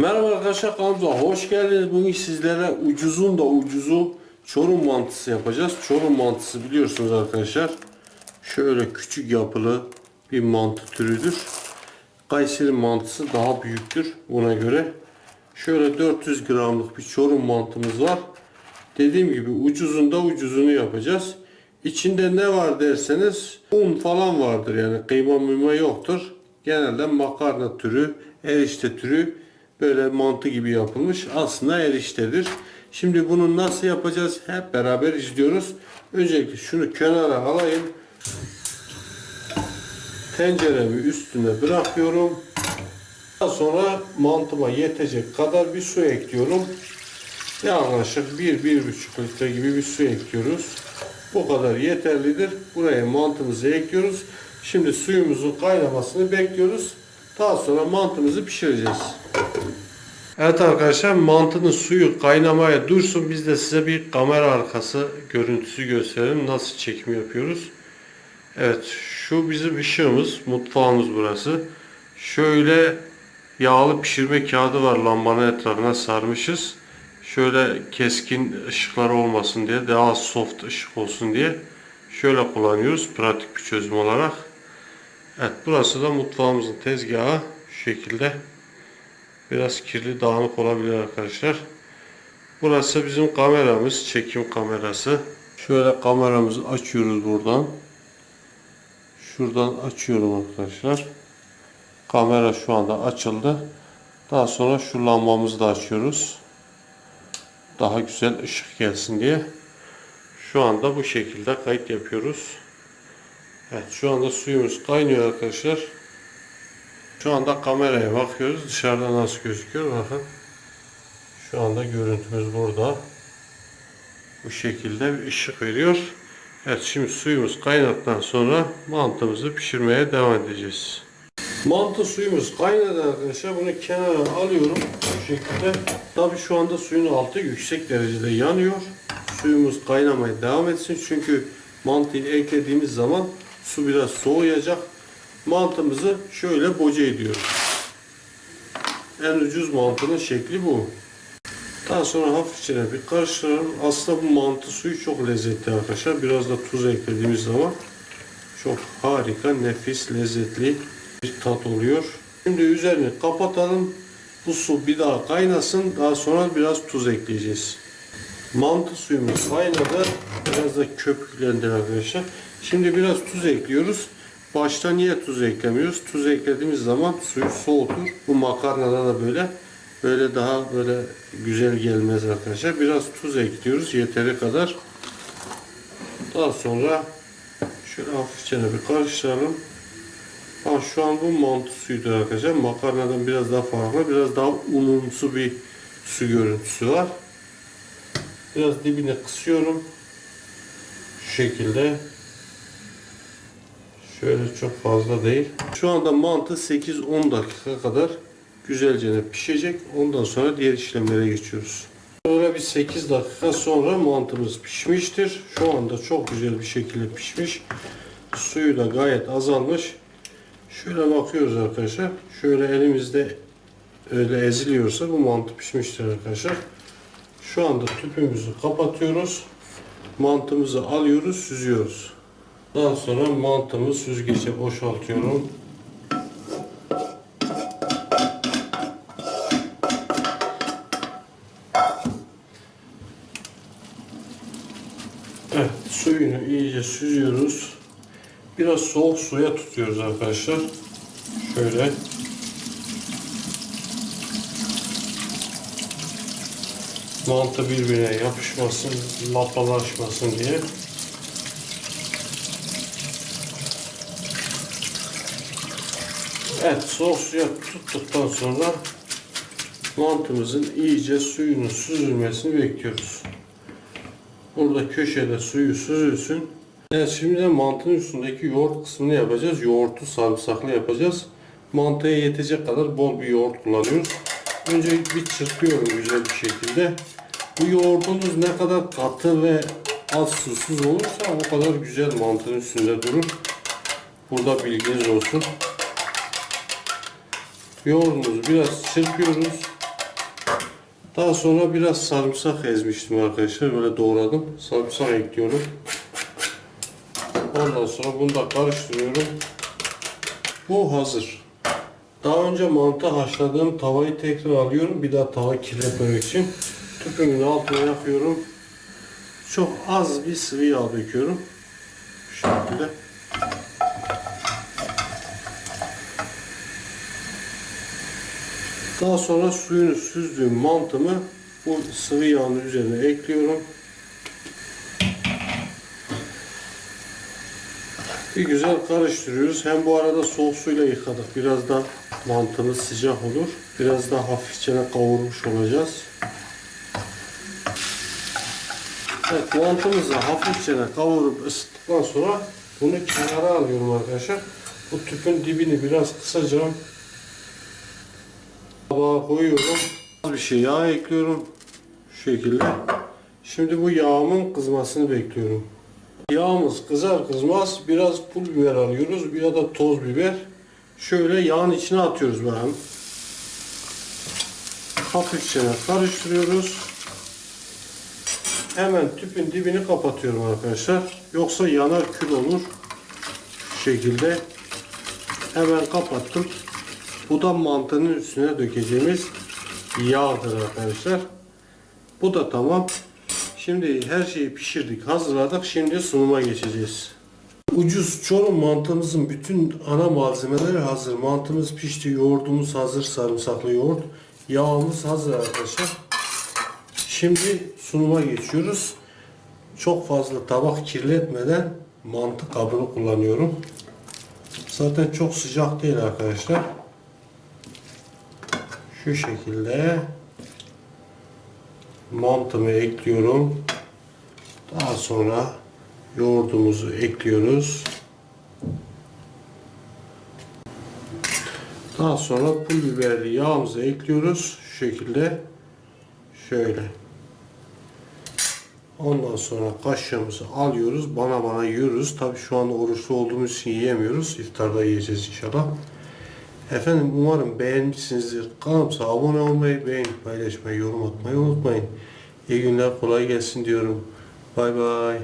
Merhaba arkadaşlar kanalımıza hoş geldiniz. Bugün sizlere ucuzun da ucuzu Çorum mantısı yapacağız. Çorum mantısı biliyorsunuz arkadaşlar. Şöyle küçük yapılı bir mantı türüdür. Kayseri mantısı daha büyüktür buna göre. Şöyle 400 gramlık bir Çorum mantımız var. Dediğim gibi ucuzunda ucuzunu yapacağız. İçinde ne var derseniz un falan vardır yani kıyma mıyma yoktur. Genelde makarna türü, erişte türü böyle mantı gibi yapılmış. Aslında eriştedir. Şimdi bunu nasıl yapacağız hep beraber izliyoruz. Öncelikle şunu kenara alayım. Tenceremi üstüne bırakıyorum. Daha sonra mantıma yetecek kadar bir su ekliyorum. Yaklaşık 1-1,5 litre gibi bir su ekliyoruz. Bu kadar yeterlidir. Buraya mantımızı ekliyoruz. Şimdi suyumuzun kaynamasını bekliyoruz. Daha sonra mantımızı pişireceğiz. Evet arkadaşlar mantının suyu kaynamaya dursun. Biz de size bir kamera arkası görüntüsü gösterelim. Nasıl çekim yapıyoruz. Evet şu bizim ışığımız. Mutfağımız burası. Şöyle yağlı pişirme kağıdı var lambanın etrafına sarmışız. Şöyle keskin ışıklar olmasın diye daha soft ışık olsun diye şöyle kullanıyoruz pratik bir çözüm olarak. Evet burası da mutfağımızın tezgahı şu şekilde. Biraz kirli dağınık olabilir arkadaşlar. Burası bizim kameramız, çekim kamerası. Şöyle kameramızı açıyoruz buradan. Şuradan açıyorum arkadaşlar. Kamera şu anda açıldı. Daha sonra şu lambamızı da açıyoruz. Daha güzel ışık gelsin diye. Şu anda bu şekilde kayıt yapıyoruz. Evet şu anda suyumuz kaynıyor arkadaşlar. Şu anda kameraya bakıyoruz. Dışarıda nasıl gözüküyor bakın. Şu anda görüntümüz burada. Bu şekilde bir ışık veriyor. Evet şimdi suyumuz kaynadıktan sonra mantımızı pişirmeye devam edeceğiz. Mantı suyumuz kaynadı arkadaşlar. Bunu kenara alıyorum. Bu şekilde. Tabi şu anda suyun altı yüksek derecede yanıyor. Suyumuz kaynamaya devam etsin. Çünkü mantıyı eklediğimiz zaman su biraz soğuyacak. Mantımızı şöyle boca ediyoruz. En ucuz mantının şekli bu. Daha sonra hafifçe bir karıştıralım. Aslında bu mantı suyu çok lezzetli arkadaşlar. Biraz da tuz eklediğimiz zaman çok harika, nefis, lezzetli bir tat oluyor. Şimdi üzerini kapatalım. Bu su bir daha kaynasın. Daha sonra biraz tuz ekleyeceğiz. Mantı suyumuz kaynadı. Biraz da köpüklendi arkadaşlar. Şimdi biraz tuz ekliyoruz. Başta niye tuz eklemiyoruz? Tuz eklediğimiz zaman suyu soğutur. Bu makarnada da böyle böyle daha böyle güzel gelmez arkadaşlar. Biraz tuz ekliyoruz yeteri kadar. Daha sonra şöyle hafifçe bir karıştıralım. Ha, şu an bu mantı suyudur arkadaşlar. Makarnadan biraz daha farklı. Biraz daha unumsu bir su görüntüsü var. Biraz dibine kısıyorum. Şu şekilde. Şöyle çok fazla değil. Şu anda mantı 8-10 dakika kadar güzelce pişecek. Ondan sonra diğer işlemlere geçiyoruz. Sonra bir 8 dakika sonra mantımız pişmiştir. Şu anda çok güzel bir şekilde pişmiş. Suyu da gayet azalmış. Şöyle bakıyoruz arkadaşlar. Şöyle elimizde öyle eziliyorsa bu mantı pişmiştir arkadaşlar. Şu anda tüpümüzü kapatıyoruz. Mantımızı alıyoruz, süzüyoruz. Daha sonra mantımı süzgece boşaltıyorum. Evet, suyunu iyice süzüyoruz. Biraz soğuk suya tutuyoruz arkadaşlar. Şöyle. Mantı birbirine yapışmasın, lapalaşmasın diye. Evet, soğuk suya tuttuktan sonra mantımızın iyice suyunun süzülmesini bekliyoruz. Burada köşede suyu süzülsün. Evet şimdi de mantının üstündeki yoğurt kısmını yapacağız. Yoğurtu sarımsaklı yapacağız. Mantıya yetecek kadar bol bir yoğurt kullanıyoruz. Önce bir çırpıyorum güzel bir şekilde. Bu yoğurdumuz ne kadar katı ve az susuz olursa o kadar güzel mantının üstünde durur. Burada bilginiz olsun. Yoğurdumuzu biraz çırpıyoruz. Daha sonra biraz sarımsak ezmiştim arkadaşlar. Böyle doğradım. Sarımsak ekliyorum. Ondan sonra bunu da karıştırıyorum. Bu hazır. Daha önce mantı haşladığım tavayı tekrar alıyorum. Bir daha tava kirletmemek için. Tüpümün altına yakıyorum. Çok az bir sıvı yağ döküyorum. Şu şekilde. Daha sonra suyunu süzdüğüm mantımı bu sıvı yağın üzerine ekliyorum. Bir güzel karıştırıyoruz. Hem bu arada soğuk suyla yıkadık. Biraz da mantımız sıcak olur. Biraz da hafifçe kavurmuş olacağız. Evet mantımızı hafifçe kavurup ısıttıktan sonra bunu kenara alıyorum arkadaşlar. Bu tüpün dibini biraz kısacağım. Tabağa koyuyorum. Bir şey yağ ekliyorum. Şu şekilde. Şimdi bu yağımın kızmasını bekliyorum. Yağımız kızar kızmaz biraz pul biber alıyoruz. Bir da toz biber. Şöyle yağın içine atıyoruz bakın. Hafifçe karıştırıyoruz. Hemen tüpün dibini kapatıyorum arkadaşlar. Yoksa yanar kül olur. Şu şekilde. Hemen kapattım. Bu da mantının üstüne dökeceğimiz yağdır arkadaşlar. Bu da tamam. Şimdi her şeyi pişirdik, hazırladık. Şimdi sunuma geçeceğiz. Ucuz Çorum mantımızın bütün ana malzemeleri hazır. Mantımız pişti, yoğurdumuz hazır, sarımsaklı yoğurt. Yağımız hazır arkadaşlar. Şimdi sunuma geçiyoruz. Çok fazla tabak kirletmeden mantı kabını kullanıyorum. Zaten çok sıcak değil arkadaşlar. Şu şekilde mantımı ekliyorum. Daha sonra yoğurdumuzu ekliyoruz. Daha sonra pul biberli yağımızı ekliyoruz. Şu şekilde şöyle. Ondan sonra kaşığımızı alıyoruz. Bana bana yiyoruz. Tabi şu anda oruçlu olduğumuz için yiyemiyoruz. İftarda yiyeceğiz inşallah. Efendim umarım beğenmişsinizdir. Kanalımıza abone olmayı, beğenip paylaşmayı, yorum atmayı unutmayın. İyi günler, kolay gelsin diyorum. Bay bay.